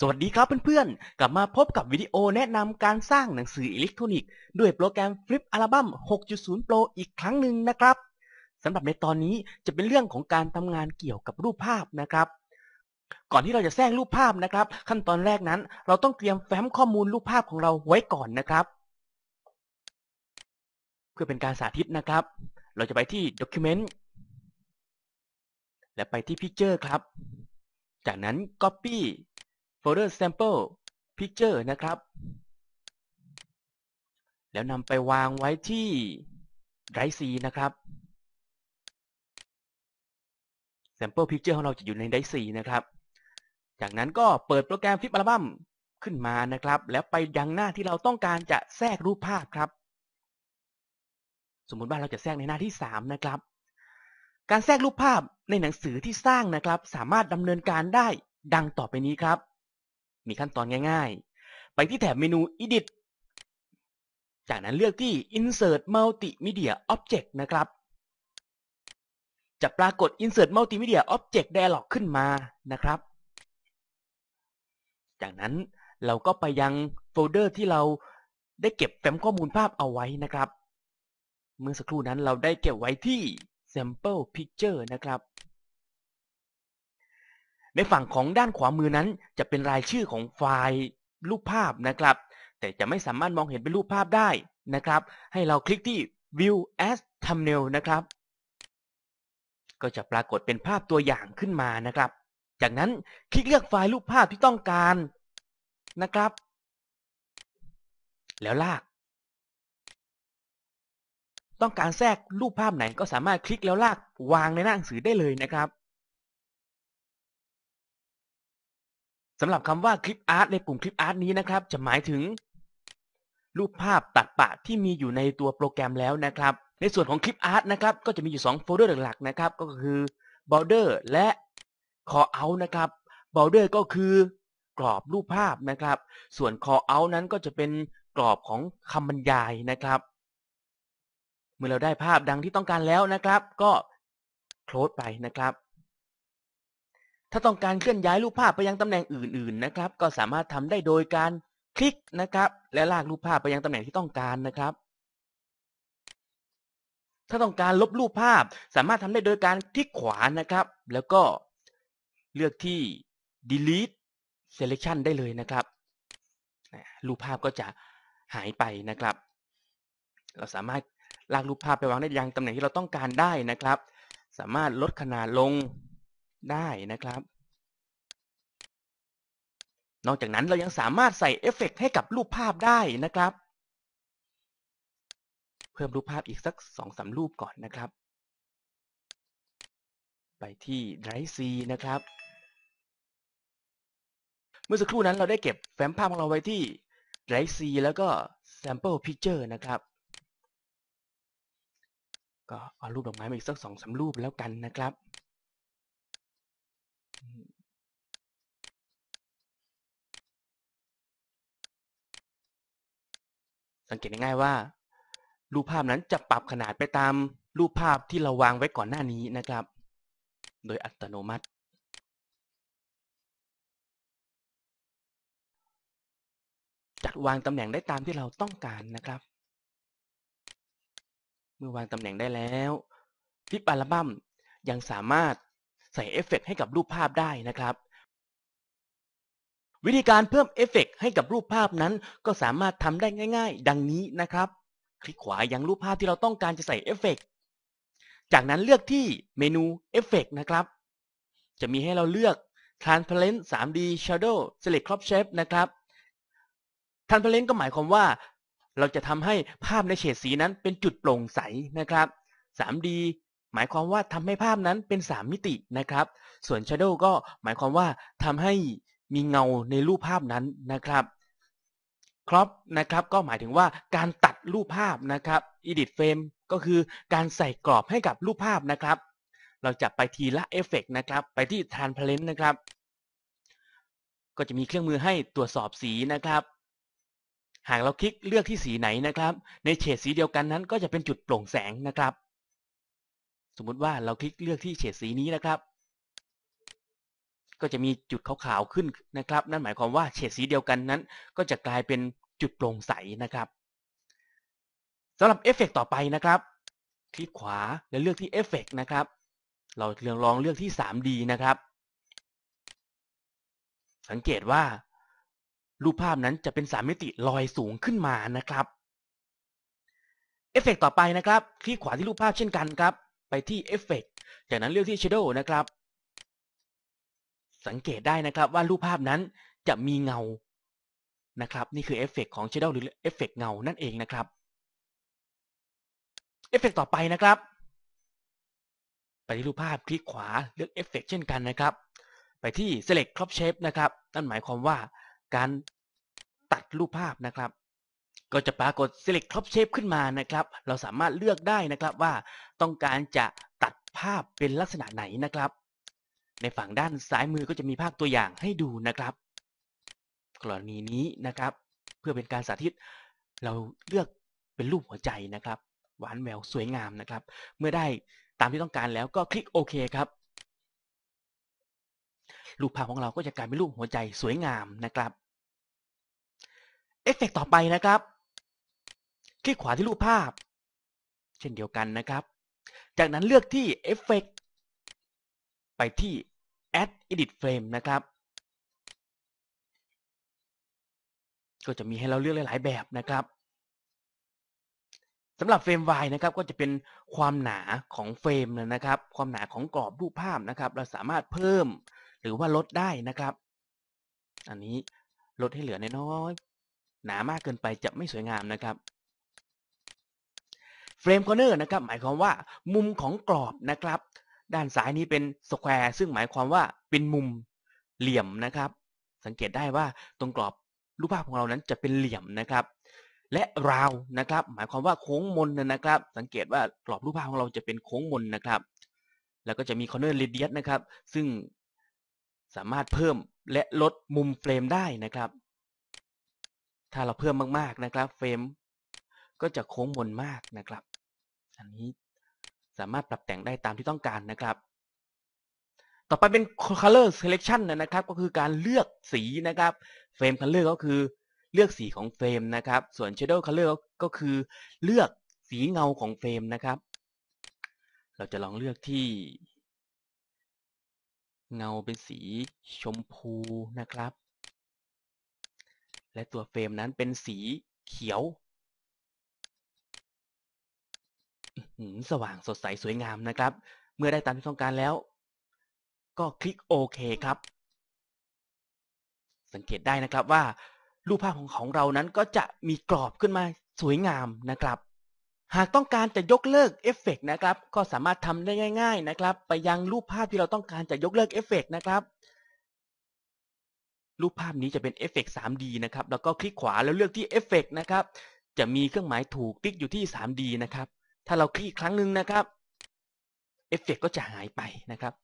สวัสดีครับเพื่อนๆ กลับมาพบกับวิดีโอแนะนำการสร้างหนังสืออิเล็กทรอนิกส์ด้วยโปรแกรม Flip Album 6.0 Pro อีกครั้งหนึ่งนะครับสำหรับในตอนนี้จะเป็นเรื่องของการทำงานเกี่ยวกับรูปภาพนะครับ ก่อนที่เราจะแทรกรูปภาพนะครับ ขั้นตอนแรกนั้น เราต้องเตรียมแฟ้มข้อมูลรูปภาพของเราไว้ก่อนนะครับ เพื่อเป็นการสาธิตนะครับ เราจะไปที่ Document และไปที่ Picture ครับ จากนั้น Copy folder sample picture นะครับ แล้วนำไปวางไว้ที่ drive C นะครับ sample picture ของเราจะอยู่ใน drive C นะครับ จากนั้นก็เปิดโปรแกรม Flip Album ขึ้นมานะครับ แล้วไปยังหน้าที่เราต้องการจะแทรกรูปภาพครับ สมมุติว่าเราจะแทรกในหน้าที่ 3 นะครับ การแทรกรูปภาพในหนังสือที่สร้างนะครับ สามารถดำเนินการได้ดังต่อไปนี้ครับ มีขั้นตอนง่ายๆ ไปที่แถบเมนู Edit จากนั้นเลือกที่ Insert Multimedia Object นะครับ จะปรากฏ Insert Multimedia Object Dialog ขึ้นมานะครับ จากนั้นเราก็ไปยังโฟลเดอร์ที่เราได้เก็บแฟ้มข้อมูลภาพเอาไว้นะครับ เมื่อสักครู่นั้นเราได้เก็บไว้ที่ Sample Picture นะครับ ในฝั่งของด้านขวามือนั้น จะเป็นรายชื่อของไฟล์รูปภาพนะครับ แต่จะไม่สามารถมองเห็นเป็นรูปภาพได้นะครับ ให้เราคลิกที่ View as Thumbnail นะครับ ก็จะปรากฏเป็นภาพตัวอย่างขึ้นมานะครับ จากนั้นคลิกเลือกไฟล์รูปภาพที่ต้องการนะครับ แล้วลาก ต้องการแทรกรูปภาพไหนก็สามารถคลิกแล้วลากวางในหน้าหนังสือได้เลยนะครับ สำหรับคำว่าคลิปอาร์ตในปุ่มคลิปอาร์ตนี้นะครับ จะหมายถึง รูปภาพตัดปะที่มีอยู่ในตัวโปรแกรมแล้วนะครับ ในส่วนของคลิปอาร์ตนะครับ ก็จะมีอยู่ 2 โฟลเดอร์หลักๆนะครับ ก็คือ border และ call out นะครับ border ก็คือกรอบรูปภาพนะครับ ส่วน call out นั้นก็จะเป็นกรอบของคำบรรยายนะครับ เมื่อเราได้ภาพดังที่ต้องการแล้วนะครับ ก็ close ไปนะครับ ถ้าต้องการเคลื่อนย้ายรูปภาพไปยังตำแหน่งอื่นๆนะครับ ก็สามารถทำได้โดยการคลิกนะครับ และลากรูปภาพไปยังตำแหน่งที่ต้องการนะครับ ถ้าต้องการลบรูปภาพสามารถทำได้โดยการคลิกขวานะครับ แล้วก็เลือกที่ delete selection ได้เลยนะครับ รูปภาพก็จะหายไปนะครับ เราสามารถลากรูปภาพไปวางได้ยังตำแหน่งที่เราต้องการได้นะครับ สามารถลดขนาดลง ได้นะครับ นอกจากนั้นเรายังสามารถใส่เอฟเฟกให้กับรูปภาพได้นะครับ เพิ่มรูปภาพอีกสักสองสารูปก่อนนะครับ ไปที่ Drive C นะครับ เมื่อสักครู่นั้นเราได้เก็บแฟ้มภาพของเราไว้ที่ Drive C แล้วก็ Sample Picture นะครับ ก็เอารูปดอกไม้มาอีกสักสองสารูปแล้วกันนะครับ สังเกตง่ายๆว่า รูปภาพนั้นจะปรับขนาดไปตามรูปภาพที่เราวางไว้ก่อนหน้านี้นะครับ โดยอัตโนมัติ จัดวางตำแหน่งได้ตามที่เราต้องการนะครับ เมื่อวางตำแหน่งได้แล้วฟิปอัลบั้มยังสามารถใส่เอฟเฟกให้กับรูปภาพได้นะครับ วิธีการเพิ่มเอฟเฟกให้กับรูปภาพนั้น ก็สามารถทำได้ง่าย ๆ ดังนี้นะครับ คลิกขวายังรูปภาพที่เราต้องการจะใส่เอฟเฟกจากนั้นเลือกที่เมนูเอฟเฟกนะครับ จะมีให้เราเลือก Transparent 3D Shadow Select Crop Shape นะครับ Transparent ก็หมายความว่า เราจะทำให้ภาพในเฉดสีนั้นเป็นจุดโปร่งใสนะครับ 3D หมายความว่าทำให้ภาพนั้นเป็น 3 มิตินะครับ ส่วน Shadow ก็หมายความว่าทำให้ มีเงาในรูปภาพนั้นนะครับครอปนะครับก็หมายถึงว่าการตัดรูปภาพนะครับ Edit Frame ก็คือการใส่กรอบให้กับรูปภาพนะครับ เราจะไปทีละเอฟเฟกนะครับ ไปที่ Transparent นะครับ ก็จะมีเครื่องมือให้ตรวจสอบสีนะครับ หากเราคลิกเลือกที่สีไหนนะครับ ในเฉดสีเดียวกันนั้น ก็จะเป็นจุดโปร่งแสงนะครับ สมมุติว่าเราคลิกเลือกที่เฉดสีนี้นะครับ ก็จะมีจุดขาวๆขึ้นนะครับ นั่นหมายความว่าเฉดสีเดียวกันนั้น ก็จะกลายเป็นจุดโปร่งใสนะครับสำหรับเอฟเฟกต่อไปนะครับ คลิกขวาแล้วเลือกที่เอฟเฟกนะครับ เราลองเลือกที่ 3D นะครับ สังเกตว่า รูปภาพนั้นจะเป็น 3 มิติลอยสูงขึ้นมานะครับเอฟเฟกต่อไปนะครับ คลิกขวาที่รูปภาพเช่นกันครับ ไปที่เอฟเฟกจากนั้นเลือกที่ Shadow นะครับ สังเกตได้นะครับว่ารูปภาพนั้นจะมีเงานะครับนี่คือเอฟเฟกของ Shadow หรือเอฟเฟกเงานั่นเองนะครับเอฟเฟกต่อไปนะครับไปที่รูปภาพคลิกขวาเลือกเอฟเฟกเช่นกันนะครับ ไปที่ select crop shape นะครับนั่นหมายความว่าการตัดรูปภาพนะครับ ก็จะปรากฏ select crop shape ขึ้นมานะครับ เราสามารถเลือกได้นะครับว่าต้องการจะตัดภาพเป็นลักษณะไหนนะครับ ในฝั่งด้านซ้ายมือก็จะมีภาพตัวอย่างให้ดูนะครับ กรณีนี้นะครับ เพื่อเป็นการสาธิตเราเลือกเป็นรูปหัวใจนะครับ หวานแหววสวยงามนะครับ เมื่อได้ตามที่ต้องการแล้วก็คลิกโอเคครับรูปภาพของเราก็จะกลายเป็นรูปหัวใจสวยงามนะครับ เอฟเฟกต่อไปนะครับ คลิกขวาที่รูปภาพ เช่นเดียวกันนะครับ จากนั้นเลือกที่เอฟเฟก ไปที่ add edit frame นะครับ ก็จะมีให้เราเลือกหลาย ๆ แบบนะครับสำหรับเฟรม Y นะครับก็จะเป็นความหนาของเฟรมนะครับ ความหนาของกรอบรูปภาพนะครับ เราสามารถเพิ่มหรือว่าลดได้นะครับ อันนี้ลดให้เหลือน้อยๆหนามากเกินไปจะไม่สวยงามนะครับเฟรมคอร์เนอร์นะครับหมายความว่ามุมของกรอบนะครับ ด้านซ้ายนี้เป็นสแควร์ซึ่งหมายความว่าเป็นมุมเหลี่ยมนะครับ สังเกตได้ว่าตรงกรอบรูปภาพของเรานั้นจะเป็นเหลี่ยมนะครับ และราวนะครับ หมายความว่าโค้งมนนะครับ สังเกตว่ากรอบรูปภาพของเราจะเป็นโค้งมนนะครับ แล้วก็จะมี corner radius นะครับ ซึ่งสามารถเพิ่มและลดมุมเฟรมได้นะครับ ถ้าเราเพิ่มมากๆนะครับ เฟรมก็จะโค้งมนมากนะครับ อันนี้ สามารถปรับแต่งได้ตามที่ต้องการนะครับ ต่อไปเป็น color selection นะครับ ก็คือการเลือกสีนะครับ เฟรม color ก็คือเลือกสีของเฟรมนะครับ ส่วน shadow color ก็คือเลือกสีเงาของเฟรมนะครับ เราจะลองเลือกที่ เงาเป็นสีชมพูนะครับ และตัวเฟรมนั้นเป็นสีเขียว สว่างสดใสสวยงามนะครับ เมื่อได้ตามที่ต้องการแล้ว ก็คลิกโอเคครับ สังเกตได้นะครับว่า รูปภาพของของเรานั้นก็จะมีกรอบขึ้นมาสวยงามนะครับ หากต้องการจะยกเลิกเอฟเฟกนะครับ ก็สามารถทำได้ง่าย ๆนะครับ ไปยังรูปภาพที่เราต้องการจะยกเลิกเอฟเฟกนะครับ รูปภาพนี้จะเป็นเอฟเฟกต์ 3D นะครับ แล้วก็คลิกขวาแล้วเลือกที่เอฟเฟกนะครับ จะมีเครื่องหมายถูกติ๊กอยู่ที่ 3D นะครับ ถ้าเราคลิกครั้งหนึ่งนะครับเอฟเฟกก็จะหายไปนะครับ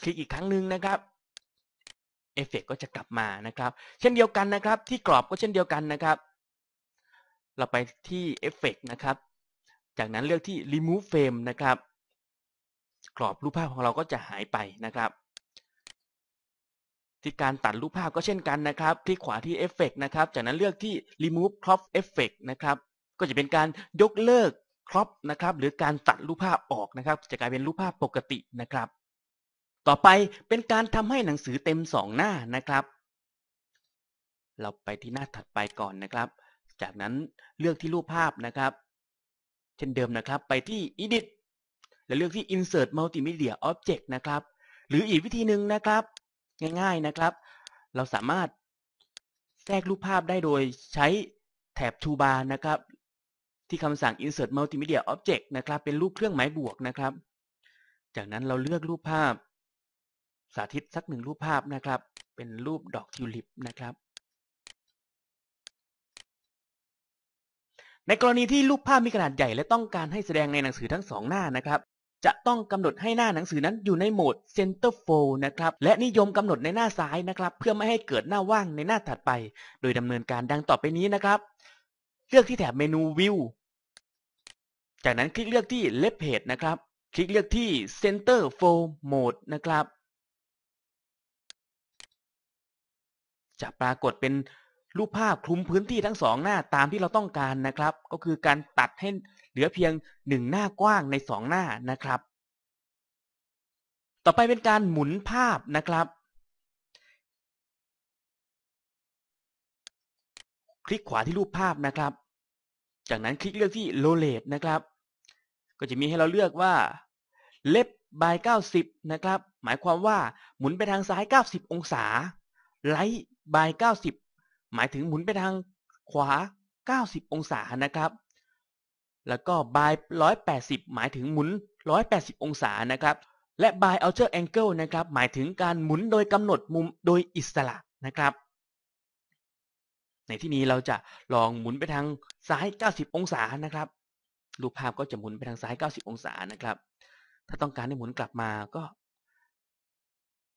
คลิกอีกครั้งหนึ่งนะครับเอฟเฟกก็จะกลับมานะครับ เช่นเดียวกันนะครับ ที่กรอบก็เช่นเดียวกันนะครับ เราไปที่เอฟเฟกนะครับ จากนั้นเลือกที่ remove frame นะครับ กรอบรูปภาพของเราก็จะหายไปนะครับ ที่การตัดรูปภาพก็เช่นกันนะครับ คลิกขวาที่เอฟเฟกนะครับ จากนั้นเลือกที่ remove crop effect นะครับ ก็จะเป็นการยกเลิกครอปนะครับหรือการตัดรูปภาพออกนะครับ จะกลายเป็นรูปภาพปกตินะครับ ต่อไปเป็นการทำให้หนังสือเต็มสองหน้านะครับ เราไปที่หน้าถัดไปก่อนนะครับ จากนั้นเลือกที่รูปภาพนะครับ เช่นเดิมนะครับ ไปที่ edit แล้วเลือกที่ insert multimedia object นะครับ หรืออีกวิธีหนึ่งนะครับ ง่ายๆนะครับ เราสามารถแทรกรูปภาพได้โดยใช้แถบ toolbar นะครับ ที่คำสั่ง insert multimedia object นะครับ เป็นรูปเครื่องหมายบวกนะครับ จากนั้นเราเลือกรูปภาพ สาธิตสักหนึ่งรูปภาพนะครับ เป็นรูปดอกทิวลิปนะครับ ในกรณีที่รูปภาพมีขนาดใหญ่และต้องการให้แสดงในหนังสือทั้งสองหน้านะครับ จะต้องกำหนดให้หน้าหนังสือนั้นอยู่ในโหมด Center Fold นะครับ และนิยมกำหนดในหน้าซ้ายนะครับ เพื่อไม่ให้เกิดหน้าว่างในหน้าถัดไป โดยดำเนินการดังต่อไปนี้นะครับเลือกที่แถบเมนู View จากนั้นคลิกเลือกที่เล็บเพจนะครับ คลิกเลือกที่ Center for Mode นะครับ จะปรากฏเป็นรูปภาพคลุมพื้นที่ทั้งสองหน้าตามที่เราต้องการนะครับ ก็คือการตัดให้เหลือเพียง 1 หน้ากว้างใน 2 หน้านะครับ ต่อไปเป็นการหมุนภาพนะครับ คลิกขวาที่รูปภาพนะครับ จากนั้นคลิกเลือกที่โรเลตนะครับ ก็จะมีให้เราเลือกว่า left by 90 นะครับ หมายความว่าหมุนไปทางซ้าย 90 องศา right by 90 หมายถึงหมุนไปทางขวา 90 องศานะครับ แล้วก็ by 180 หมายถึงหมุน 180 องศานะครับ และ by outer angle นะครับ หมายถึงการหมุนโดยกำหนดมุมโดยอิสระนะครับ ในที่นี้เราจะลองหมุนไปทางซ้าย 90 องศานะครับ รูปภาพก็จะหมุนไปทางซ้าย 90 องศานะครับ ถ้าต้องการให้หมุนกลับมาก็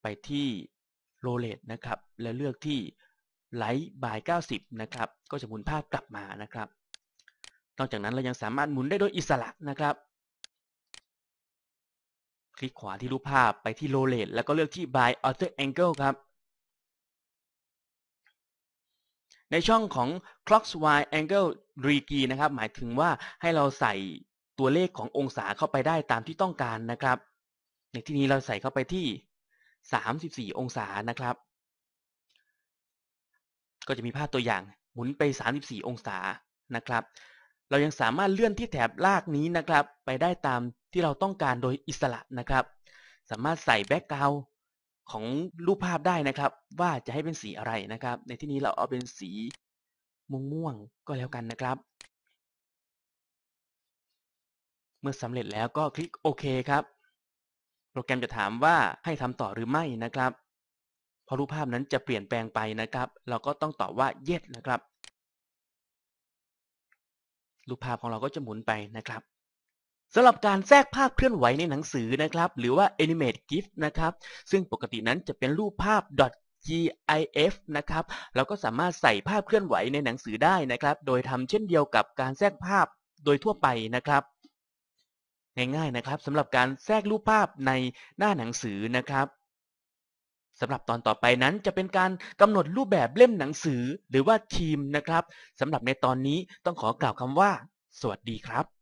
ไปที่ rotate นะครับ แล้วเลือกที่ right by 90 นะครับ ก็จะหมุนภาพกลับมานะครับ นอกจากนั้นเรายังสามารถหมุนได้โดยอิสระนะครับ คลิกขวาที่รูปภาพไปที่ rotate แล้วก็เลือกที่ by outer angle ครับ ในช่องของ clockwise angle degree นะครับ หมายถึงว่าให้เราใส่ตัวเลขขององศาเข้าไปได้ตามที่ต้องการนะครับ ในที่นี้เราใส่เข้าไปที่ 34 องศานะครับ ก็จะมีภาพตัวอย่างหมุนไป 34 องศานะครับ เรายังสามารถเลื่อนที่แถบลากนี้นะครับ ไปได้ตามที่เราต้องการโดยอิสระนะครับ สามารถใส่แบ็กกราวด์ ของรูปภาพได้นะครับ ว่าจะให้เป็นสีอะไรนะครับ ในที่นี้เราเอาเป็นสีม่วงๆก็แล้วกันนะครับ เมื่อสำเร็จแล้วก็คลิกโอเคครับ โปรแกรมจะถามว่าให้ทำต่อหรือไม่นะครับพอรูปภาพนั้นจะเปลี่ยนแปลงไปนะครับ เราก็ต้องตอบว่า yes นะครับ รูปภาพของเราก็จะหมุนไปนะครับ สำหรับการแทรกภาพเคลื่อนไหวในหนังสือนะครับ หรือว่า animate GIF นะครับ ซึ่งปกตินั้นจะเป็นรูปภาพ .gif นะครับ เราก็สามารถใส่ภาพเคลื่อนไหวในหนังสือได้นะครับ โดยทำเช่นเดียวกับการแทรกภาพโดยทั่วไปนะครับง่ายๆนะครับสำหรับการแทรกรูปภาพในหน้าหนังสือนะครับสำหรับตอนต่อไปนั้นจะเป็นการกำหนดรูปแบบเล่มหนังสือหรือว่าทีมนะครับสำหรับในตอนนี้ต้องขอกล่าวคำว่า สวัสดีครับ